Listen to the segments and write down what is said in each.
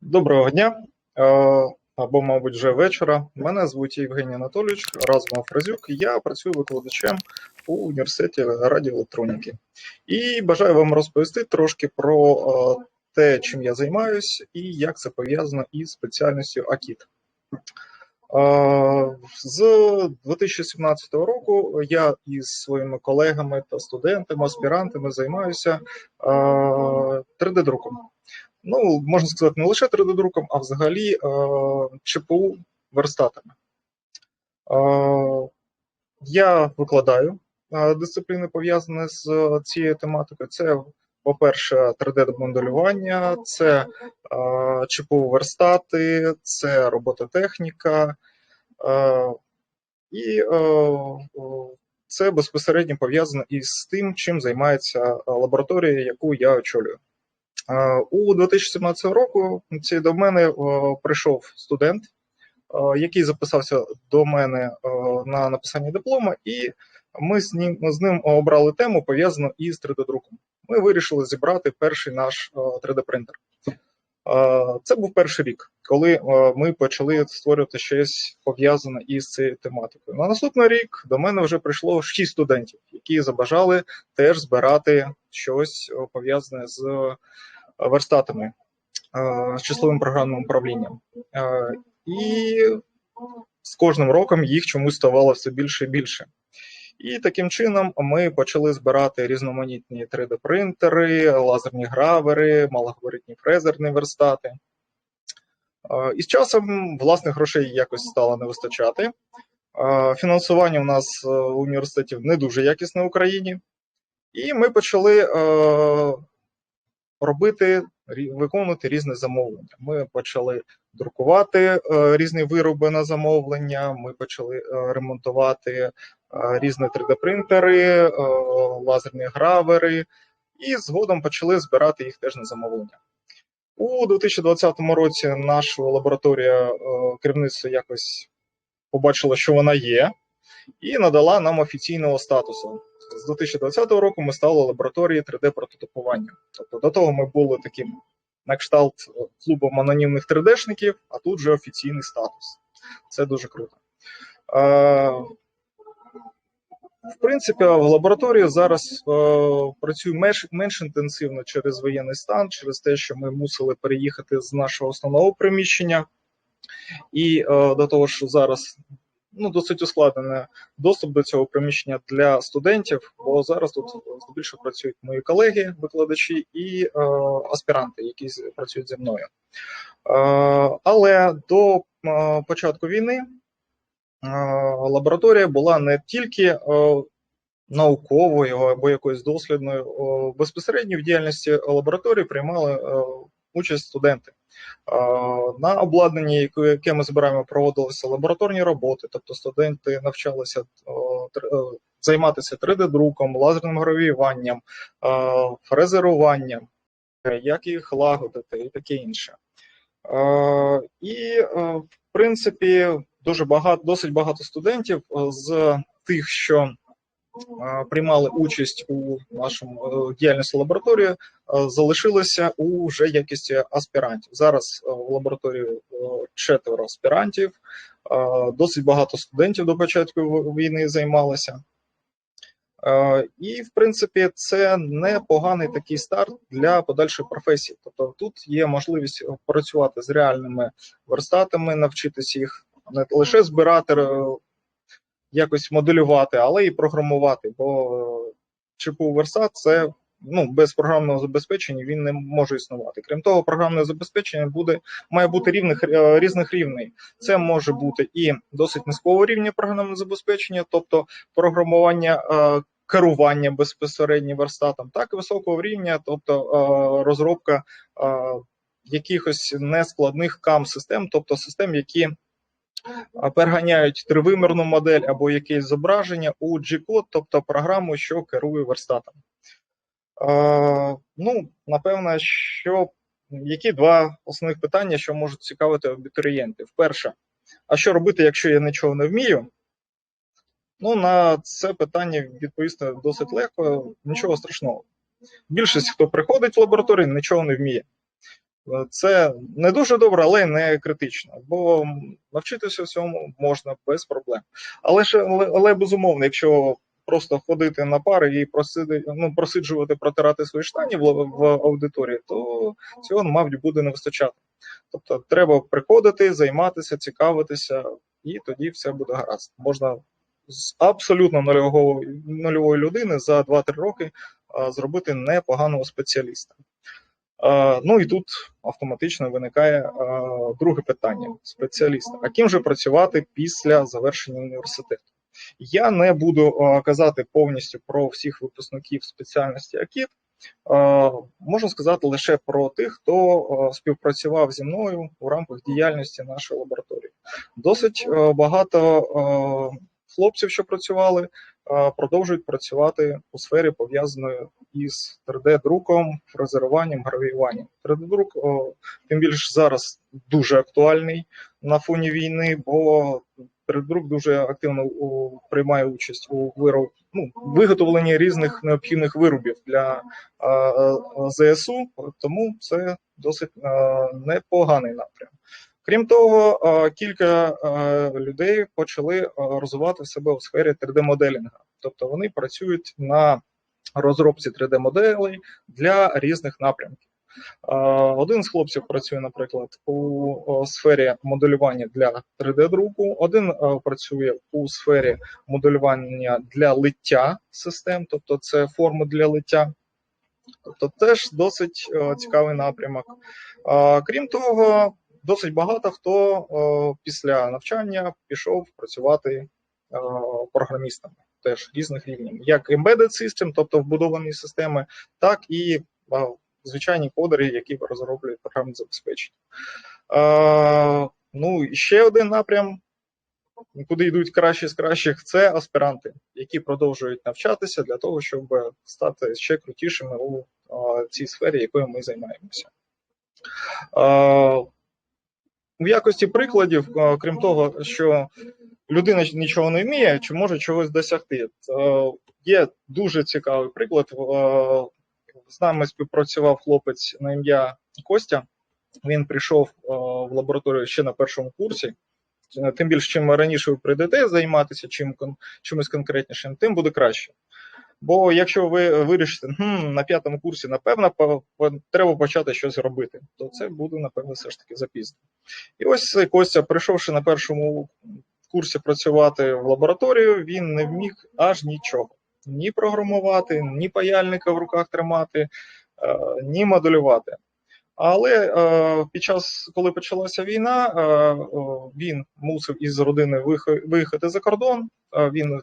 Доброго дня, е, або, мабуть, вже вечора. Мене звуть Євгеній Анатолійович, Разумов Фразюк. Я працюю викладачем у університеті радіоелектроніки. І бажаю вам розповісти трошки про е, те, чим я займаюся, і як це пов'язано із спеціальністю АКІТ. Е, З 2017 року я із своїми колегами та студентами, аспірантами займаюся 3D-друком. Ну, можна сказати, не лише 3D-друком, а взагалі е, ЧПУ верстатами. Е, я викладаю е, дисципліни, пов'язані з цією тематикою. Це, по-перше, 3D-моделювання, це ЧПУ верстати, це робототехніка. І це безпосередньо пов'язано із тим, чим займається лабораторія, яку я очолюю. Е, У 2017 року до мене е, прийшов студент, е, який записався до мене на написання диплома, і ми з ним, з ним обрали тему пов'язану із 3D-друком. Ми вирішили зібрати перший наш 3D-принтер. Це був перший рік, коли ми почали створювати щось пов'язане із цією тематикою. На наступний рік до мене вже прийшло 6 студентів, які забажали теж збирати щось пов'язане з верстатами, е, з числовим програмним управлінням. Е, І з кожним роком їх чомусь ставало все більше і більше. І таким чином ми почали збирати різноманітні 3D-принтери, лазерні гравери, малогабаритні фрезерні верстати. Е, І з часом власних грошей якось стало не вистачати. Е, Фінансування у нас е, університетів не дуже якісне в Україні. І ми почали е, робити, виконувати різне замовлення. Ми почали друкувати е, різні вироби на замовлення, ми почали е, ремонтувати е, різні 3D-принтери, е, лазерні гравери, і згодом почали збирати їх теж на замовлення. У 2020 році наша лабораторія керівництво якось побачило, що вона є, і надала нам офіційного статусу. З 2020 року ми стали лабораторією 3D-прототипування. Тобто до того ми були таким на кшталт е, клубом анонімних 3D-шників, а тут вже офіційний статус. Це дуже круто. В принципі, в лабораторії зараз е, працює менш, інтенсивно через воєнний стан, через те, що ми мусили переїхати з нашого основного приміщення. І е, до того ж, зараз ну, досить ускладнений доступ до цього приміщення для студентів, бо зараз тут здебільшого працюють мої колеги, викладачі і е, аспіранти, які працюють зі мною. Е, але до е, початку війни е, лабораторія була не тільки е, науковою або якоюсь дослідною. Безпосередньо в діяльності лабораторії приймали е, участь студенти. На обладнанні, яке- ми збираємо, проводилися лабораторні роботи, тобто студенти навчалися е, займатися 3D-друком, лазерним гравіюванням, фрезеруванням, як їх лагодити і таке інше. І, е, в принципі, дуже багато, досить багато студентів е, з тих, що приймали участь у нашому е, діяльності лабораторії, е, залишилися у вже якості аспірантів. Зараз е, в лабораторії четверо аспірантів, досить багато студентів до початку війни займалося. Е, І, в принципі, це непоганий такий старт для подальшої професії. Тобто тут є можливість працювати з реальними верстатами, навчитися їх не лише збирати, якось моделювати, але і програмувати. Бо е, ЧПУ верстат це ну, без програмного забезпечення він не може існувати. Крім того, програмне забезпечення буде має бути рівних е, різних рівней. Це може бути і досить низького рівня програмне забезпечення, тобто програмування. е, Керування безпосередньо верстатом, так і високого рівня, тобто розробка якихось нескладних кам-систем, тобто систем, які переганяють тривимірну модель або якесь зображення у G-код, тобто програму, що керує верстатом. Е, ну, напевно, що які два основних питання, що можуть цікавити абітурієнтів. Перше, а що робити, якщо я нічого не вмію? Ну, на це питання відповісти досить легко, нічого страшного. Більшість, хто приходить в лабораторію, нічого не вміє. Це не дуже добре, але не критично, бо навчитися всьому можна без проблем. Але ж але, безумовно, якщо просто ходити на пари і просити, ну, просиджувати, протирати свої штані в, в аудиторії, то цього, мабуть, буде не вистачати. Тобто треба приходити, займатися, цікавитися, і тоді все буде гаразд. Можна з абсолютно нульового, нульової людини за 2-3 роки зробити непоганого спеціаліста. А, ну і тут автоматично виникає друге питання: спеціаліста. А ким же працювати після завершення університету? Я не буду казати повністю про всіх випускників спеціальності АКІТ. Можу сказати лише про тих, хто співпрацював зі мною у рамках діяльності нашої лабораторії. Досить багато хлопців, що працювали, продовжують працювати у сфері пов'язаної із 3D-друком, фрезеруванням, гравіюванням. 3D-друк, тим більше зараз дуже актуальний на фоні війни, бо 3D-друк дуже активно приймає участь у вироб, ну, виготовленні різних необхідних виробів для ЗСУ, тому це досить непоганий напрям. Крім того, кілька людей почали розвивати себе у сфері 3D-моделінга, тобто вони працюють на розробці 3D-моделей для різних напрямків. Один з хлопців працює, наприклад, у сфері моделювання для 3D-друку, один працює у сфері моделювання для лиття систем, тобто це форми для лиття. Тобто теж досить е, цікавий напрямок. Крім того, досить багато хто е, після навчання пішов працювати е, програмістами теж різних рівнів, як embedded system, тобто вбудовані системи, так і е, звичайні кодери, які розроблюють програмне забезпечення. Ну і ще один напрям, куди йдуть кращі з кращих, це аспіранти, які продовжують навчатися для того, щоб стати ще крутішими у цій сфері, якою ми займаємося. В якості прикладів, е, крім того, що людина нічого не вміє, чи може чогось досягти. Е, Є дуже цікавий приклад. Е, З нами співпрацював хлопець на ім'я Костя. Він прийшов в лабораторію ще на першому курсі. Тим більше, чим раніше ви прийдете займатися чим, чимось конкретнішим, тим буде краще. Бо якщо ви вирішите хм, на п'ятому курсі, напевно, треба почати щось робити, то це буде, напевно, все ж таки запізно. І ось Костя, прийшовши на першому курсі працювати в лабораторію, він не вміг аж нічого. Ні програмувати, ні паяльника в руках тримати, е, ні моделювати. Але е, під час, коли почалася війна, е, він мусив із родини виїхати за кордон. Він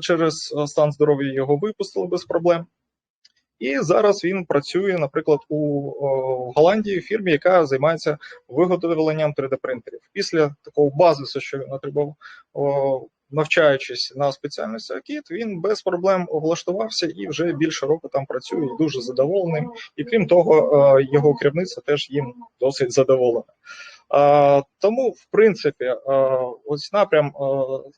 через е, стан здоров'я його випустили без проблем. І зараз він працює, наприклад, у о, Голландії в фірмі, яка займається виготовленням 3D-принтерів. Після такого базису, що він отримав, навчаючись на спеціальності АКІТ, він без проблем влаштувався і вже більше року там працює і дуже задоволений. І крім того, е, його керівництво теж їм досить задоволене. Тому, в принципі, ось напрям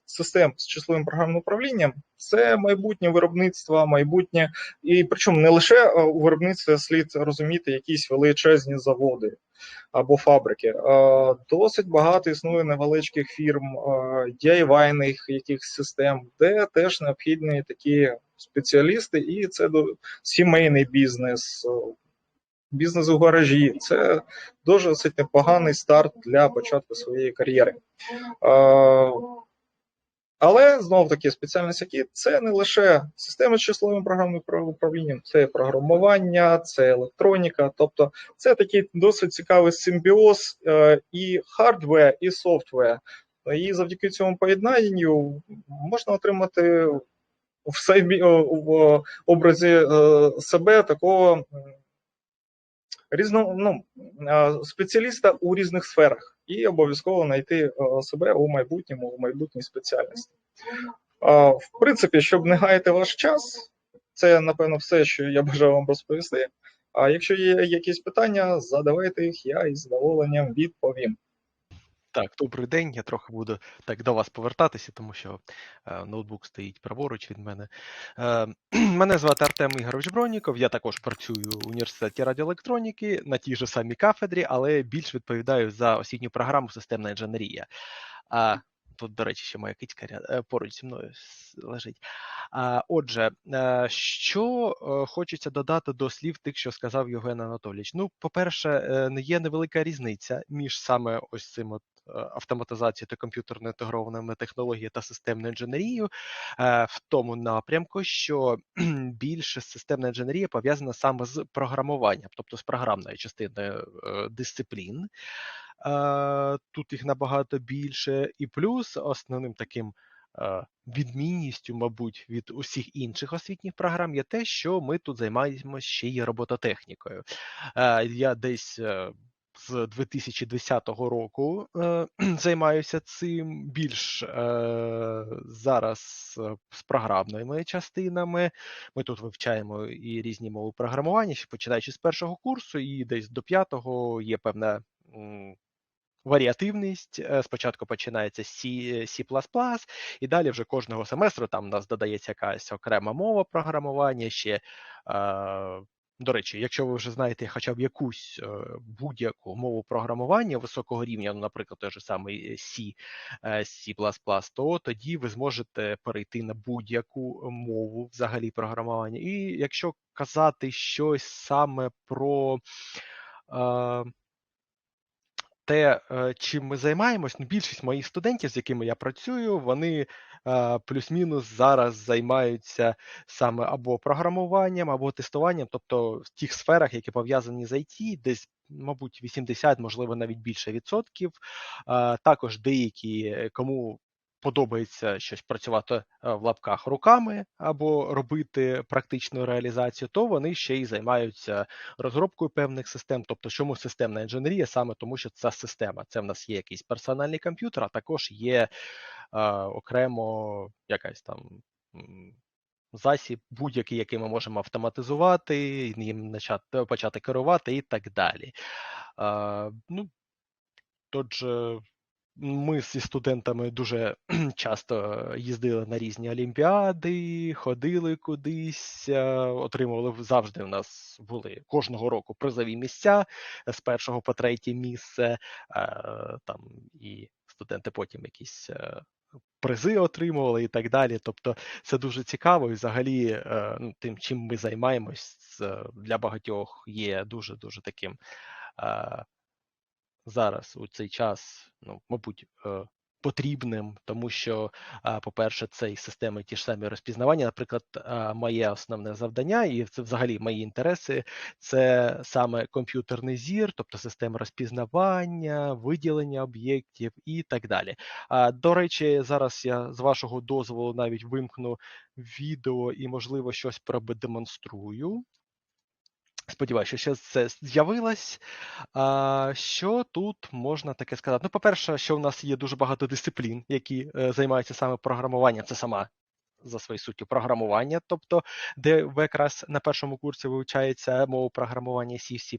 систем з числовим програмним управлінням це майбутнє виробництво, майбутнє, і причому не лише у виробництві слід розуміти якісь величезні заводи або фабрики. Досить багато існує невеличких фірм, DIY-них якихось систем, де теж необхідні такі спеціалісти, і це сімейний бізнес. Бізнес у гаражі це дуже досить непоганий старт для початку своєї кар'єри. Але знов таки спеціальність які це не лише система з числовим програмним управлінням, це програмування, це електроніка. Тобто це такий досить цікавий симбіоз е, і хардвер, і софтвер. І завдяки цьому поєднанню можна отримати в собі в образі е, себе такого м, різного ну, е, спеціаліста у різних сферах і обов'язково знайти е, себе у майбутньому, у майбутній спеціальності. Е, В принципі, щоб не гаяти ваш час, це напевно все, що я бажав вам розповісти. А якщо є якісь питання, задавайте їх, я із задоволенням відповім. Так, добрий день. Я трохи буду так до вас повертатися, тому що е, ноутбук стоїть праворуч від мене. Е, мене звати Артем Ігорович Броніков. Я також працюю в університеті радіоелектроніки на тій же самій кафедрі, але більш відповідаю за освітню програму Системна інженерія. А тут, до речі, ще моя кицька е, поруч зі мною лежить. А, отже, е, що е, хочеться додати до слів тих, що сказав Євген Анатолійович. Ну, по-перше, не є невелика різниця між саме ось цим от автоматизацією та комп'ютерно інтегрованими технологіями та системною інженерією е, в тому напрямку, що більше системна інженерія пов'язана саме з програмуванням, тобто з програмною частиною е, дисциплін. Е, Тут їх набагато більше, і плюс основним таким відмінністю, мабуть, від усіх інших освітніх програм є те, що ми тут займаємося ще й робототехнікою. Я десь з 2010 року е, займаюся цим більш е, зараз е, з програмними частинами. Ми тут вивчаємо і різні мови програмування, починаючи з першого курсу, і десь до п'ятого є певна. Варіативність спочатку починається з C, C++, і далі вже кожного семестру там у нас додається якась окрема мова програмування. Ще е, до речі, якщо ви вже знаєте хоча б якусь е, будь-яку мову програмування високого рівня, ну, наприклад, той же самий C, е, C++, то тоді ви зможете перейти на будь-яку мову взагалі програмування. І якщо казати щось саме про е, те, е, чим ми займаємось, ну, більшість моїх студентів, з якими я працюю, вони е, плюс-мінус зараз займаються саме або програмуванням, або тестуванням, тобто в тих сферах, які пов'язані з IT, десь, мабуть, 80, можливо, навіть більше відсотків. Також деякі, е, кому подобається щось працювати е, в лапках руками або робити практичну реалізацію, то вони ще й займаються розробкою певних систем. Тобто, чому системна інженерія? Саме тому, що це система. Це в нас є якийсь персональний комп'ютер, а також є окремо якась там. Засіб, будь-який, який ми можемо автоматизувати, їм почати, почати керувати і так далі. Е, ну, Отже, ми зі студентами дуже часто їздили на різні олімпіади, ходили кудись, е, отримували завжди. У нас були кожного року призові місця з першого по третє місце. е, Там і студенти потім якісь. Призи отримували і так далі. Тобто це дуже цікаво, і взагалі е, ну, тим, чим ми займаємось, для багатьох є дуже дуже таким е, зараз у цей час, ну, мабуть, е, потрібним, тому що, по-перше, це і системи ті ж самі розпізнавання. Наприклад, моє основне завдання, і це взагалі мої інтереси, це саме комп'ютерний зір, тобто система розпізнавання, виділення об'єктів і так далі. До речі, зараз я з вашого дозволу навіть вимкну відео і, можливо, щось продемонструю. Сподіваюся, що це з'явилось. Що тут можна таке сказати? Ну, по-перше, що в нас є дуже багато дисциплін, які е, займаються саме програмуванням. Це сама за своєю суттю програмування, тобто, де ви якраз на першому курсі вивчається мова програмування C, C++,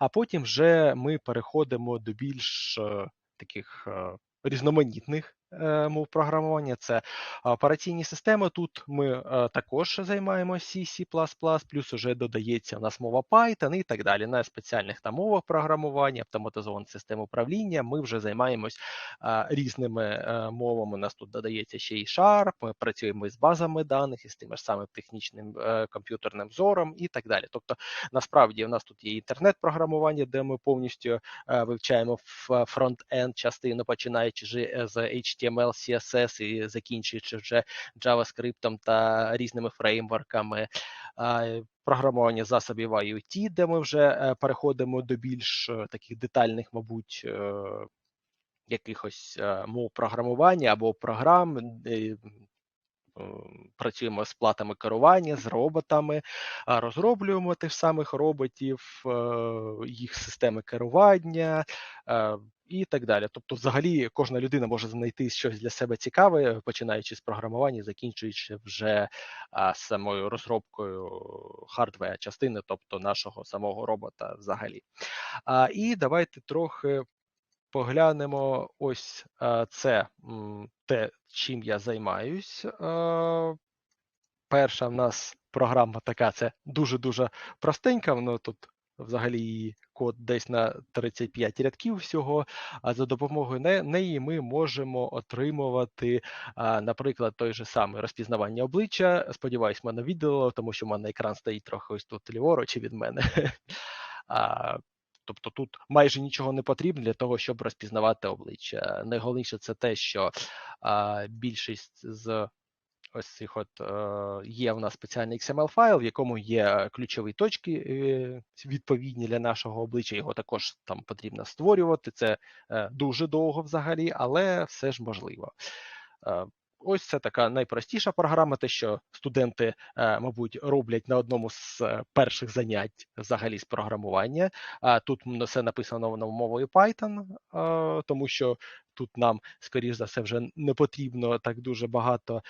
а потім вже ми переходимо до більш е, таких е, різноманітних мов програмування. Це операційні системи. Тут ми е, також займаємося C, C++, плюс вже додається у нас мова Python і так далі. На спеціальних там мовах програмування, автоматизованих систем управління. Ми вже займаємось е, різними е, мовами. У нас тут додається ще і Sharp, Ми працюємо з базами даних, із тим ж самим технічним е, комп'ютерним зором і так далі. Тобто, насправді, у нас тут є інтернет-програмування, де ми повністю е, вивчаємо фронт-енд частину, починаючи з HTML, CSS і закінчуючи вже JavaScript та різними фреймворками. Програмування засобів IoT, де ми вже е, переходимо до більш е, таких детальних, мабуть, е, якихось мов програмування або програм. Працюємо з платами керування, з роботами, розроблюємо тих самих роботів, їх системи керування і так далі. Тобто, взагалі, кожна людина може знайти щось для себе цікаве, починаючи з програмування, закінчуючи вже а, самою розробкою хардвер частини, тобто нашого самого робота взагалі. А, І давайте трохи поглянемо ось це те, чим я займаюсь. Перша в нас програма така, це дуже-дуже простенька. Воно тут взагалі код десь на 35 рядків всього. А за допомогою неї ми можемо отримувати, наприклад, той же самий розпізнавання обличчя. Сподіваюсь, мене відео, тому що в мене екран стоїть трохи ось тут ліворуч від мене. Тобто тут майже нічого не потрібно для того, щоб розпізнавати обличчя. Найголовніше це те, що більшість з ось цих от е, є в нас спеціальний XML файл, в якому є ключові точки е, відповідні для нашого обличчя. Його також там потрібно створювати. Це е, дуже довго взагалі, але все ж можливо. Ось це така найпростіша програма, те, що студенти, е, мабуть, роблять на одному з е, перших занять взагалі з програмування. Тут все написано на мовою Python, е, тому що тут нам, скоріш за все, вже не потрібно так дуже багато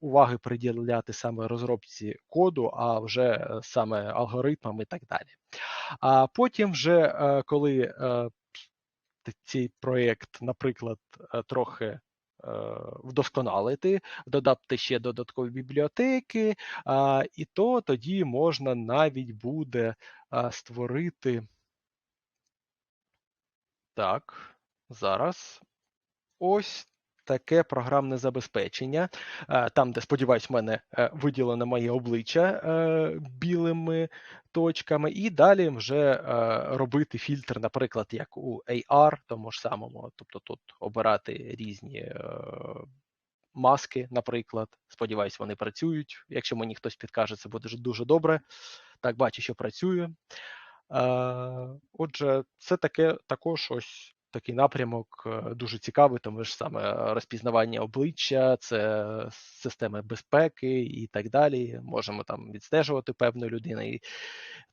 уваги приділяти саме розробці коду, а вже саме алгоритмам і так далі. А потім, вже коли цей проєкт, наприклад, трохи вдосконалити, додати ще додаткові бібліотеки, і то тоді можна навіть буде створити. Так, зараз ось таке програмне забезпечення. Е, Там, де сподіваюсь, в мене е, виділено моє обличчя е, білими точками, і далі вже робити фільтр, наприклад, як у AR, тому ж самому, тобто тут обирати різні. Маски, наприклад, сподіваюсь, вони працюють. Якщо мені хтось підкаже, це буде дуже добре. Так, бачу, що працює. Отже, це таке також ось такий напрямок е, дуже цікавий, тому ж саме розпізнавання обличчя, це системи безпеки і так далі. Можемо там відстежувати певну людину і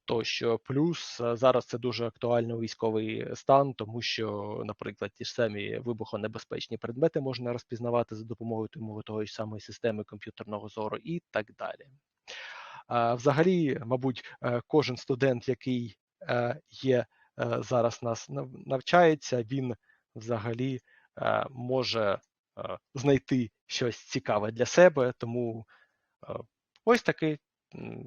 тощо. Плюс е, зараз це дуже актуально військовий стан, тому що, наприклад, ті ж самі вибухонебезпечні предмети можна розпізнавати за допомогою тому тої ж самої системи комп'ютерного зору і так далі. Взагалі, мабуть, е, кожен студент, який є зараз нас нав- навчається, він взагалі е, може е, знайти щось цікаве для себе. Тому е, ось такий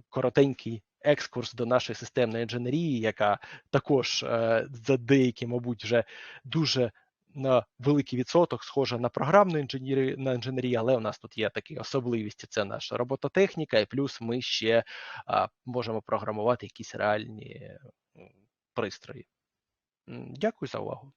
коротенький екскурс до нашої системної інженерії, яка також е, за деякі, мабуть, вже дуже на великий відсоток схожа на програмну інженері, на інженерію, але у нас тут є такі особливості: це наша робототехніка, і плюс ми ще а, можемо програмувати якісь реальні пристрої. Дякую за увагу.